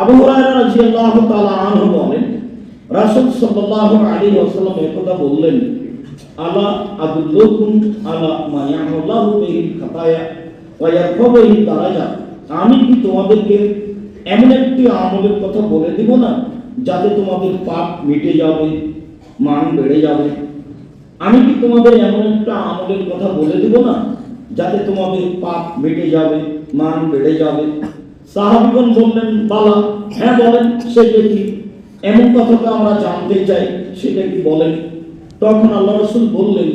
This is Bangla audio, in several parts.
আবু হুরায়রা রাদিয়াল্লাহু তাআলা আনহু বলেন, রাসূল সাল্লাল্লাহু আলাইহি ওয়াসাল্লাম একথা বললেন, আলা আদুল্লুকুম আলা মা ইয়াহুল্লাহু বিহিল খাতায়া ওয়া ইয়ারফাউ দারাজা। আমি কি তোমাদেরকে এমন একটি আমলের কথা বলে দিব না, যাতে তোমাদের পাপ মিটে যাবে, মান বেড়ে যাবে? আমি কি তোমাদের এমন একটা আমলের কথা বলে দিব না, যাতে তোমাদের পাপ মিটে যাবে, মান বেড়ে যাবে? সাহাবিগণ বললেন, বালা হ্যাঁ বলেন সেটা কি? এমন কথাটা আমরা জানতে চাই, সেটা কি বলেন? তখন আল্লাহ রসুল বললেন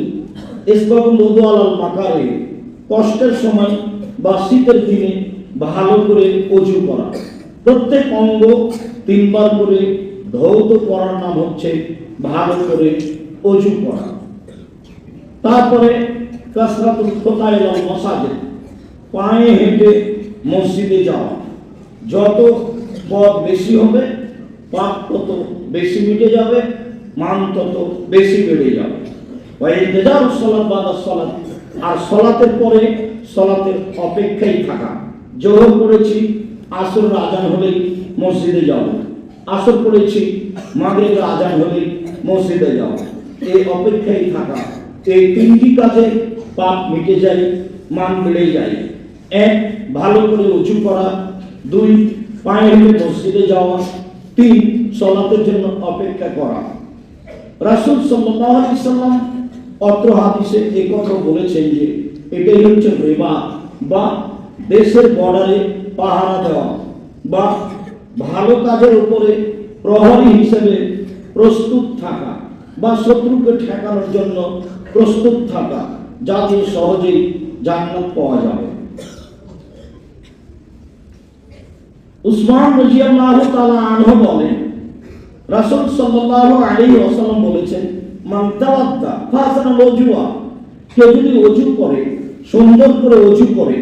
ইসবাবুল উদু আলাল মাকারে, কষ্টের সময় বা শীতের দিনে ভালো করে অজু করা। প্রত্যেক অঙ্গ তিনবার করে ধৌত করার নাম হচ্ছে ভালো করে অজু করা। তারপরে কাসরাতুল খোতায় মসাজে পায়ে হেঁটে মসজিদে যাওয়া যত পথ বেশি হবে, পাপ তত বেশি মিটে যাবে, মান তত বেশি বেড়ে যাবে। আর সলাতের পরে সলাতের অপেক্ষায় থাকা। জোহর করেছি আসর আজান হলেই মসজিদে যাব আসর করেছি মাগরিবের আজান হলেই মসজিদে যাব এই অপেক্ষায় থাকা। এই তিনটি কাজে পাপ মিটে যায়, মান বেড়ে যায়। এক, ভালো করে উঁচু করা। দুই পায়ে মসজিদে যাওয়া। তিন, সলাতের জন্য অপেক্ষা করা। রাসূল সাল্লাম অত্র হাদিসে এই কথা বলেছেন যে, এটাই হচ্ছে রিবা বা দেশের বর্ডারে পাহারা দেওয়া বা ভালো কাজের উপরে প্রহরী হিসেবে প্রস্তুত থাকা বা শত্রুকে ঠেকানোর জন্য প্রস্তুত থাকা যাতে সহজেই জান্নাত পাওয়া যাবে। উসমান রাদিয়াল্লাহু তাআলা আনহু বলেন, রাসূল সাল্লাল্লাহু আলাইহি ওয়াসাল্লাম বলেছেন, মান তাওয়াদ্দা ফাসানা ওযুয়া কেউ যদি ওযু করে, সুন্দর করে ওযু করে,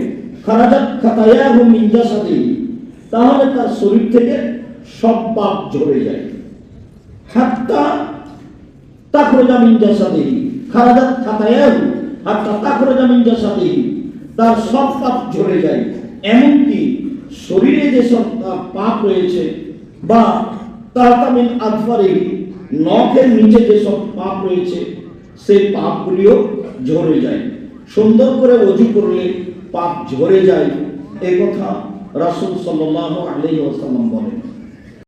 খারাজাত খাতায়াহু মিন জাসাদিহি, তাহলে তার শরীর থেকে সব পাপ ঝরে যায়। হাত্তা তাখরুজা মিন জাসাদিহি। খারাজাত খাতায়াহু হাত্তা তাখরুজা মিন জাসাদিহি। তার সব পাপ ঝরে যায়। এমনকি শরীরে যেসব পাপ রয়েছে বা তাতামিন আধফারে নখের নিচে যেসব পাপ রয়েছে, সেই পাপগুলিও ঝরে যায়। সুন্দর করে অজু করলে পাপ ঝরে যায়। এ কথা রাসূল সাল্লাল্লাহু আলাইহি ওয়াসাল্লাম বলেন।